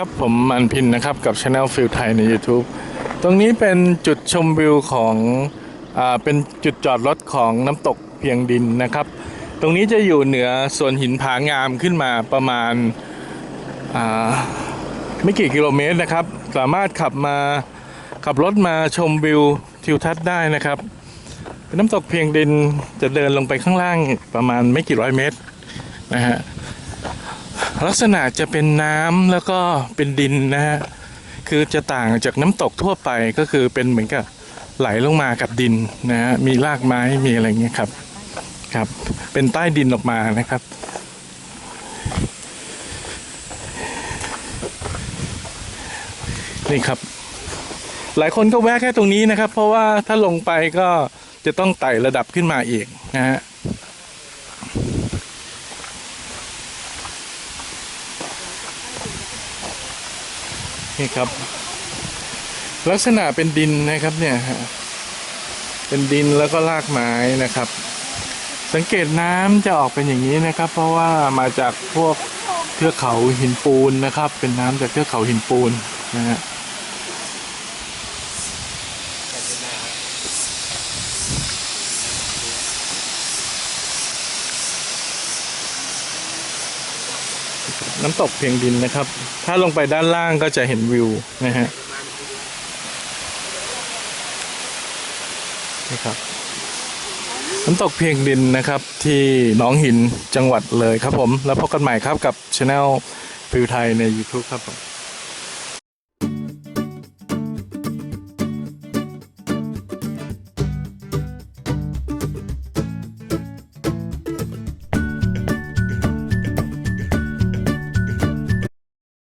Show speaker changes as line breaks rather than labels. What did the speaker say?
ครับผมอันพินนะครับกับช anel ฟิลไทยใน YouTube ตรงนี้เป็นจุดชมวิวของอ่าเป็นจุดจอดรถของน้ำตกเพียงดินนะครับ ตรงนี้จะอยู่เหนือส่วนหินผางามขึ้นมาประมาณอ่าไม่กี่กิโลเมตรนะครับ สามารถขับมาขับรถมาชมวิวทิวทัศน์ได้นะครับ น้ำตกเพียงดินจะเดินลงไปข้างล่างประมาณไม่กี่ร้อยเมตรนะฮะ ลักษณะจะเป็นน้ำแล้วก็เป็นดินนะฮะคือจะต่างจากน้ำตกทั่วไปก็คือเป็นเหมือนกับไหลลงมากับดินนะฮะมีรากไม้มีอะไรเงี้ยครับครับ เป็นใต้ดินออกมานะครับ นี่ครับ หลายคนก็แวะแค่ตรงนี้นะครับ เพราะว่าถ้าลงไปก็จะต้องไต่ระดับขึ้นมาอีกนะฮะ นี่ครับ ลักษณะเป็นดินนะครับเนี่ยเป็นดินแล้วก็รากไม้นะครับ สังเกตน้ำจะออกเป็นอย่างนี้นะครับ เพราะว่ามาจากพวกเทือกเขาหินปูนนะครับ เป็นน้ำจากเทือกเขาหินปูนนะฮะ น้ำตกเพียงดินนะครับ ถ้าลงไปด้านล่างก็จะเห็นวิวนะฮะนี่ครับน้ำตกเพียงดินนะครับที่หนองหินจังหวัดเลยครับผม แล้วพบกันใหม่ครับกับช anel ฟิวไทยใน YouTube ครับผม